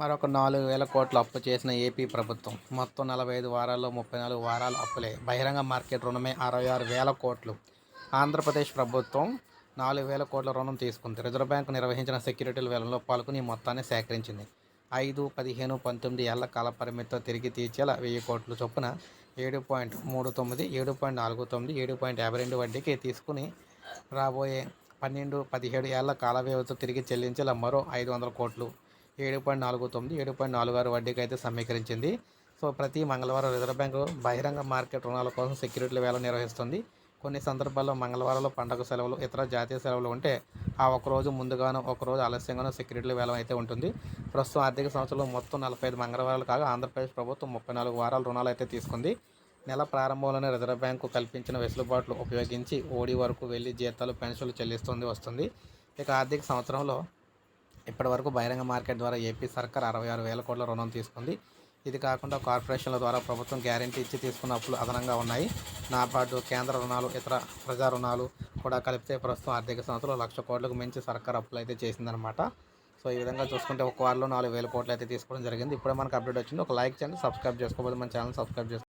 మరొక నాలుగు వేల కోట్లు అప్పు చేసిన ఏపీ ప్రభుత్వం. మొత్తం నలభై ఐదు వారాల్లో ముప్పై నాలుగు వారాలు అప్పులే. బహిరంగ మార్కెట్ రుణమే అరవై ఆరు వేల కోట్లు. ఆంధ్రప్రదేశ్ ప్రభుత్వం నాలుగు వేల కోట్ల రుణం తీసుకుంది. రిజర్వ్ బ్యాంకు నిర్వహించిన సెక్యూరిటీల వేలంలో పాల్గొని మొత్తాన్ని సేకరించింది. ఐదు పదిహేను పంతొమ్మిది ఏళ్ళ కాల పరిమితితో తిరిగి తీర్చేలా వెయ్యి కోట్ల చొప్పున ఏడు పాయింట్ మూడు తొమ్మిది ఏడు పాయింట్ నాలుగు తొమ్మిది ఏడు పాయింట్ యాభై రెండు వడ్డీకి తీసుకుని రాబోయే పన్నెండు పదిహేడు ఏళ్ళ కాల వ్యవధితో తిరిగి చెల్లించేలా మరో ఐదు వందల కోట్లు ఏడు పాయింట్ నాలుగు తొమ్మిది ఏడు పాయింట్ నాలుగు ఆరు వడ్డీకి అయితే సమీకరించింది. సో ప్రతి మంగళవారం రిజర్వ్ బ్యాంకు బహిరంగ మార్కెట్ రుణాల కోసం సెక్యూరిటీల వేల నిర్వహిస్తుంది. కొన్ని సందర్భాల్లో మంగళవారాలు పండగ సెలవులు ఇతర జాతీయ సెలవులు ఉంటే ఆ ఒకరోజు ముందుగానో ఒకరోజు ఆలస్యంగానో సెక్యూరిటీల వేలం అయితే ఉంటుంది. ప్రస్తుతం ఆర్థిక సంవత్సరంలో మొత్తం నలభై ఐదు మంగళవారాలు కాగా ఆంధ్రప్రదేశ్ ప్రభుత్వం ముప్పై నాలుగు వారాల రుణాలు అయితే తీసుకుంది. నెల ప్రారంభంలోనే రిజర్వ్ బ్యాంకు కల్పించిన వెసులుబాట్లు ఉపయోగించి ఓడి వరకు వెళ్ళి జీతాలు పెన్షన్లు చెల్లిస్తుంది వస్తుంది. ఇక ఆర్థిక సంవత్సరంలో ఇప్పటివరకు బహిరంగ మార్కెట్ ద్వారా ఏపీ సర్కార్ అరవై ఆరు వేల కోట్ల రుణం తీసుకుంది. ఇది కాకుండా కార్పొరేషన్ల ద్వారా ప్రభుత్వం గ్యారంటీ ఇచ్చి తీసుకున్న అప్పులు అదనంగా ఉన్నాయి. నాబార్డు కేంద్ర రుణాలు ఇతర ప్రజా రుణాలు కూడా కలిపితే ప్రస్తుతం ఆర్థిక సంస్థలు లక్ష కోట్లకు మించి సర్కార్ అప్పులు అయితే చేసిందనమాట సో ఈ విధంగా చూసుకుంటే ఒక వారంలో నాలుగు వేల కోట్లు అయితే తీసుకోవడం జరిగింది. ఇప్పుడే మనకు అప్డేట్ వచ్చింది. ఒక లైక్ చేయండి సబ్స్క్రైబ్ చేసుకోబోదు మన ఛానల్ సబ్స్క్రైబ్ చేసుకోండి.